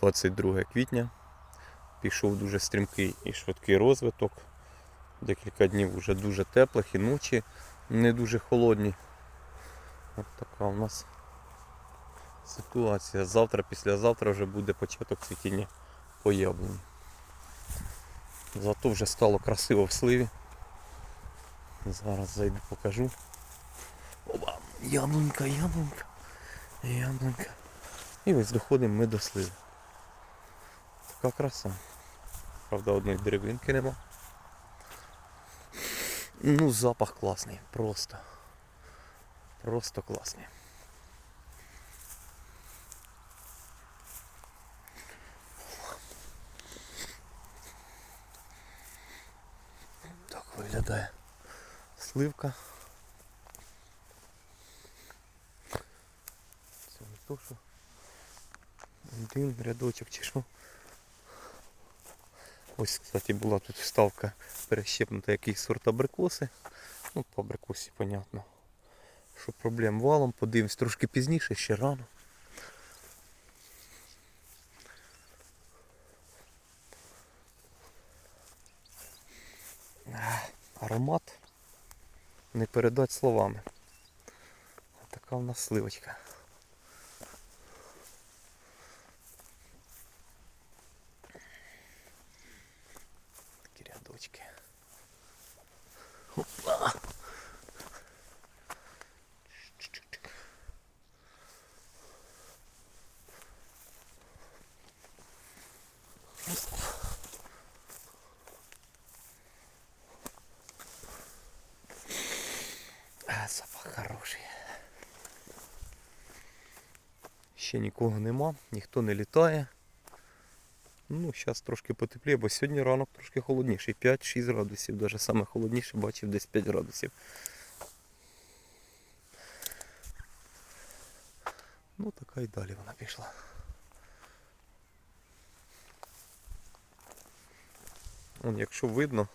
22 квітня. Пішов дуже стрімкий і швидкий розвиток. Декілька днів вже дуже теплих і ночі не дуже холодні. От така у нас ситуація. Завтра, післязавтра вже буде початок цвітіння по. Зато вже стало красиво в сливі. Зараз зайду покажу. Оба, яблунька, яблунька, яблунька. І ось доходимо ми до сливи. Така краса. Правда, одної деревинки нема. Ну, запах класний, просто. Просто класний. Так виглядає сливка. Це не то, що один рядочок чи що. Ось, кстати, була тут вставка перещепнута якийсь сорт абрикоси. Ну, по абрикосі, понятно. Що проблем валом, подивимось трошки пізніше, ще рано. Аромат не передать словами. Така в нас сливочка. А, запах хороший. Ще нікого нема, ніхто не літає. Ну, зараз трошки потепліє, бо сьогодні ранок трошки холодніший. 5-6 градусів, навіть саме холодніше бачив десь 5 градусів. Ну така і далі вона пішла. Вон, якщо видно,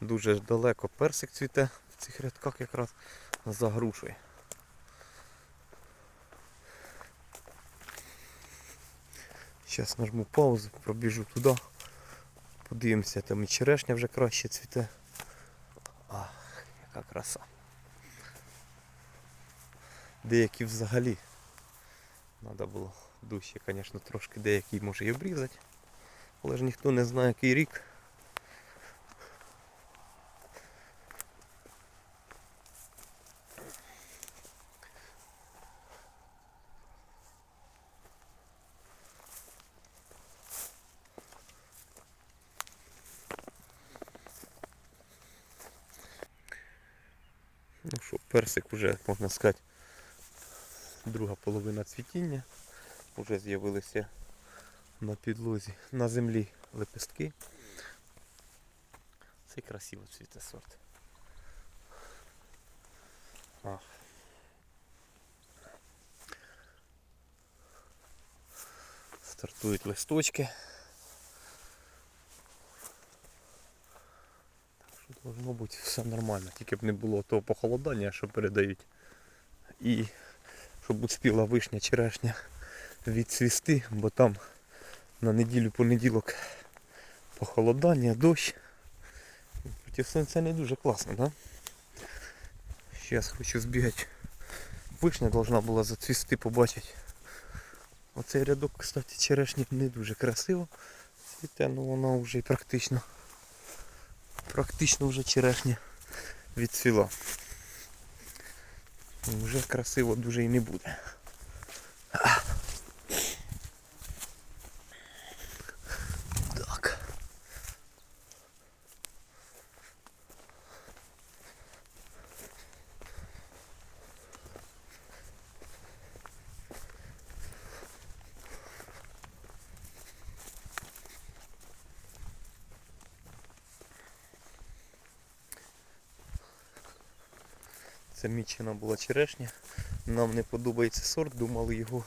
дуже далеко персик цвіте в цих рядках якраз за грушею. Зараз нажму паузу, пробіжу туди. Подивимося, там і черешня вже краще цвіте. Ах, яка краса. Деякі взагалі. Треба було дужче, звісно, трошки деякий може і обрізати. Але ж ніхто не знає, який рік. Ну що, персик вже, можна сказати, друга половина цвітіння. Вже з'явилися на підлозі, на землі лепестки. Це красиво цвіте сорт. Ах. Стартують листочки. Що все нормально, тільки б не було того похолодання, що передають. І щоб успіла вишня черешня відцвісти, бо там на неділю понеділок похолодання, дощ. Проти сонця не дуже класно, да? Зараз хочу збігати. Вишня должна була зацвісти, побачити. Оцей рядок, кстати, черешні не дуже красиво. Цвіте, ну вона вже практично практично вже черешня відсвіла. Вже красиво дуже і не буде. Це була черешня. Нам не подобається сорт, думали його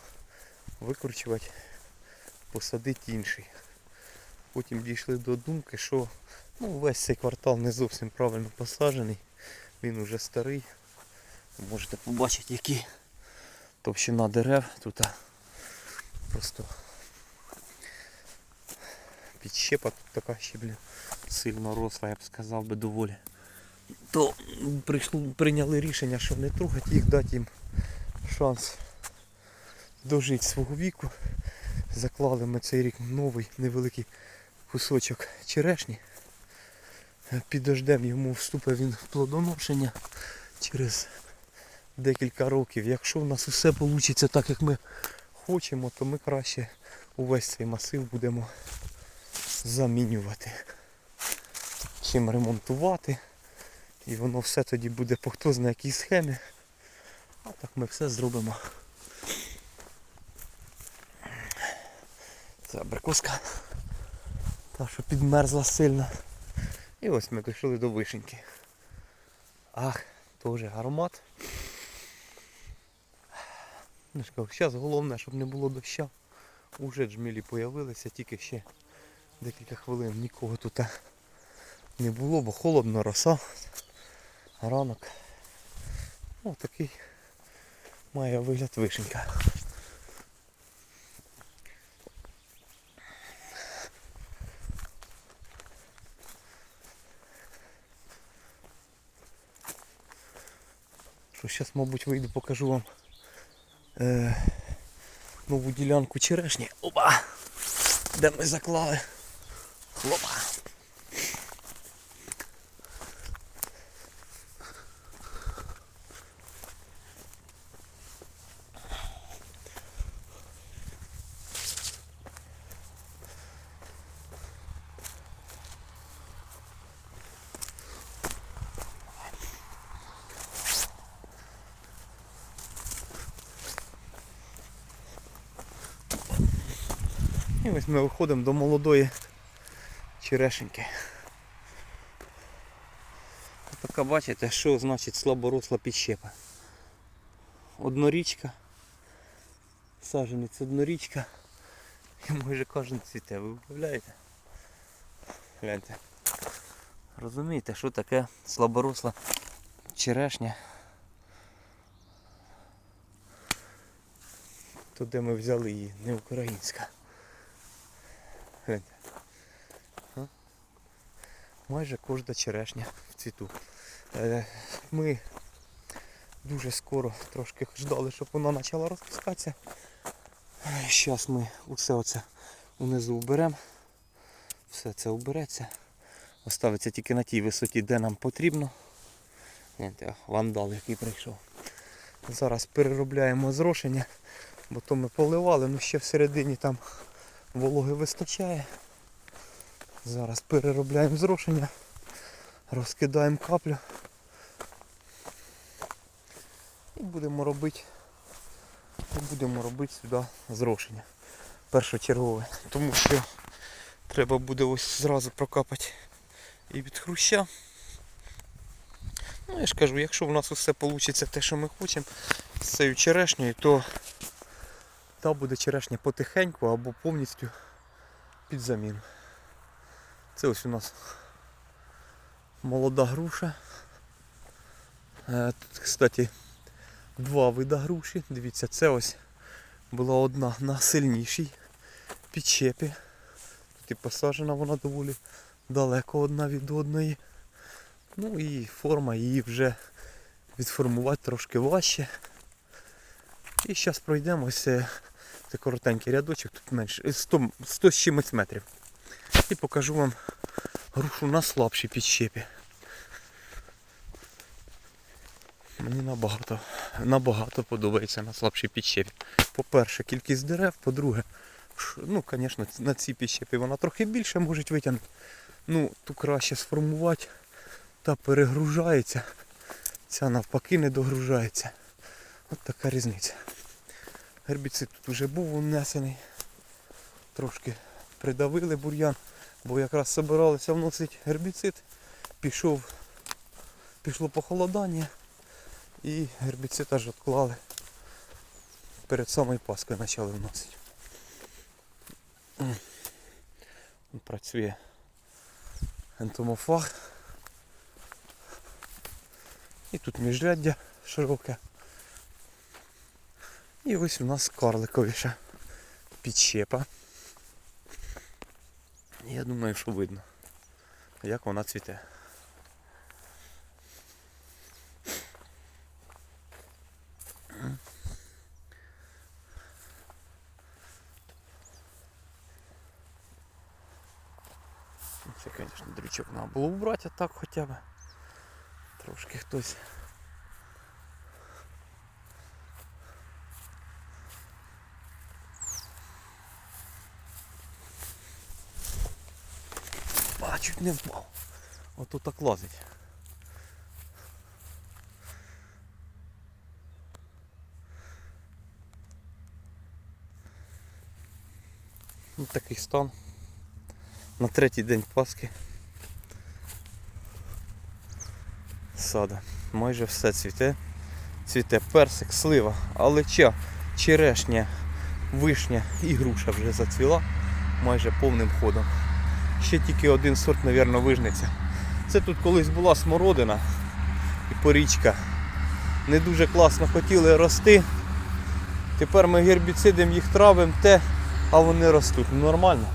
викручувати, посадити інший. Потім дійшли до думки, що ну, весь цей квартал не зовсім правильно посаджений. Він уже старий. Можете побачити, які товщина дерев тут. Просто підщепа тут така ще, блін, сильно росла, я б сказав би доволі. То прийшло, прийняли рішення, що не трогати їх, дати їм шанс дожити свого віку. Заклали ми цей рік новий невеликий кусочок черешні. Під дождем йому вступив він в плодоношення через декілька років. Якщо в нас усе вийде так, як ми хочемо, то ми краще увесь цей масив будемо замінювати. Чим ремонтувати. І воно все тоді буде по хто знає якій схемі. А так ми все зробимо. Це абрикоска. Та, що підмерзла сильно. І ось ми дійшли до вишеньки. Ах, теж аромат. Ну, Зараз головне, щоб не було доща. Уже джмілі появилися, тільки ще декілька хвилин нікого тут не було, бо холодно, роса. Ранок. Ось такий має вигляд вишенька. Що зараз, мабуть, вийду, покажу вам е, нову ділянку черешні. Опа! Де ми заклали. Хлопа. І ось ми виходимо до молодої черешеньки. Така бачите, що значить слаборосла підщепа. Однорічка. Саженець однорічка. І майже кожен цвіте, ви уявляєте? Гляньте. Розумієте, що таке слаборосла черешня? То де ми взяли її, не українська. Гляньте. Майже кожна черешня в цвіту. Е, Ми дуже скоро трошки ждали, щоб вона почала розпускатися. Зараз ми усе оце унизу вберемо. Все це убереться. Оставиться тільки на тій висоті, де нам потрібно. Вандал, який прийшов. Зараз переробляємо зрошення, бо то ми поливали, ну ще всередині там вологи вистачає. Зараз переробляємо зрошення, розкидаємо каплю і будемо робити будемо робити сюди зрошення. Першочергове. Тому що треба буде ось зразу прокапати і від хруща. Ну я ж кажу, якщо в нас усе вийде те, що ми хочемо з цією черешнею, то та буде черешня потихеньку або повністю під заміну. Це ось у нас молода груша. Е, Тут, кстати, два вида груші. Дивіться, це ось була одна на сильнішій підчепі. Тут і посаджена вона доволі далеко одна від одної. Ну і форма її вже відформувати трошки важче. І зараз пройдемо ось е, це коротенький рядочок, тут менше е, 100, 100 з чимось метрів. І покажу вам грушу на слабшій підщепі. Мені набагато, набагато подобається на слабшій підщепі. По-перше, кількість дерев, по-друге, ну, звісно, на цій підщепі вона трохи більше може витягнути. Ну, ту краще сформувати та перегружається. Ця навпаки не догружається. От така різниця. Гербіцид тут вже був внесений. Трошки придавили бур'ян, бо якраз збиралися вносити гербіцид. Пішов, пішло похолодання і гербіцид аж відклали. Перед самою Паскою почали вносити. Працює ентомофаг. І тут міжряддя широке. І ось у нас карликовіша підщепа. Я думаю, що видно, як вона цвіте. Це, звісно, дрючок треба було убрати, а так хоча б. Трошки хтось. Чуть не впав. Ото так лазить. Ось такий стан. На третій день Пасхи. Сада. Майже все цвіте. Цвіте персик, слива, алеча, черешня, вишня і груша вже зацвіла майже повним ходом. Ще тільки один сорт, мабуть, вижниця. Це тут колись була смородина і порічка. Не дуже класно хотіли рости. Тепер ми гербіцидом їх травимо те, а вони ростуть. Ну, Нормально.